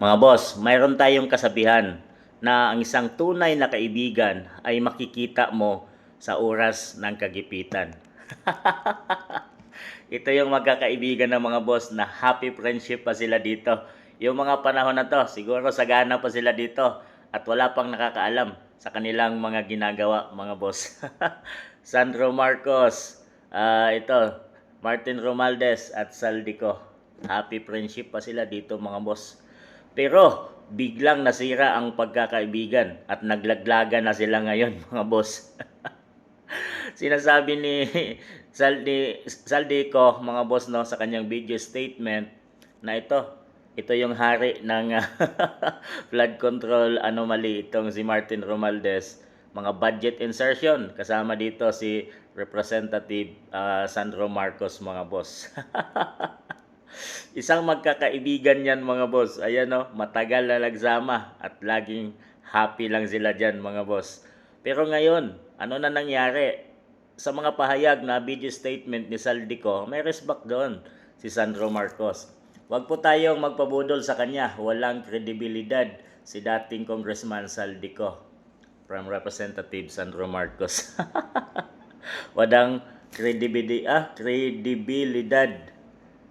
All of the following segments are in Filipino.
Mga boss, mayroon tayong kasabihan na ang isang tunay na kaibigan ay makikita mo sa oras ng kagipitan. Ito yung magkakaibigan ng mga boss na happy friendship pa sila dito. Yung mga panahon na to, siguro sagana pa sila dito at wala pang nakakaalam sa kanilang mga ginagawa, mga boss. Sandro Marcos, ah, ito, Martin Romaldes at Saldico. Happy friendship pa sila dito, mga boss. Pero biglang nasira ang pagkakaibigan at naglaglaga na sila ngayon, mga boss. Sinasabi ni Saldi Saldico, mga boss no sa kanyang video statement na ito ito yung hari ng flood control anomaly itong si Martin Romaldes mga budget insertion kasama dito si representative ah, Sandro Marcos mga boss Isang magkakaibigan yan mga boss. Ayan no, matagal na nagsama at laging happy lang sila dyan mga boss. Pero ngayon, ano na nangyari? Sa mga pahayag na video statement ni Saldico, may respect doon si Sandro Marcos. Huwag po tayong magpabudol sa kanya. Walang kredibilidad si dating Congressman Saldico from Representative Sandro Marcos. Wadang kredibilidad, ah, kredibilidad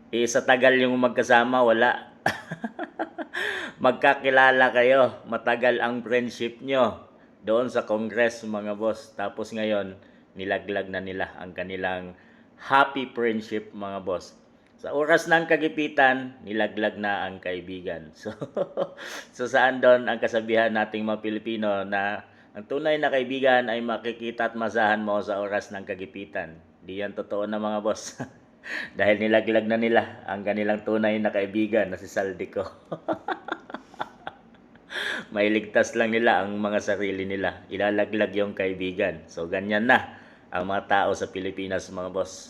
eh, sa tagal yung magkasama, wala. Magkakilala kayo. Matagal ang friendship nyo. Doon sa Congress, mga boss. Tapos ngayon, nilaglag na nila ang kanilang happy friendship, mga boss. Sa oras ng kagipitan, nilaglag na ang kaibigan. So, so saan doon ang kasabihan nating mga Pilipino na ang tunay na kaibigan ay makikita at masahan mo sa oras ng kagipitan. Di yan totoo na mga boss. Dahil nilaglag na nila ang kanilang tunay na kaibigan na si Saldico. Mailigtas lang nila ang mga sarili nila. Ilalaglag yung kaibigan. So ganyan na ang mga tao sa Pilipinas mga boss.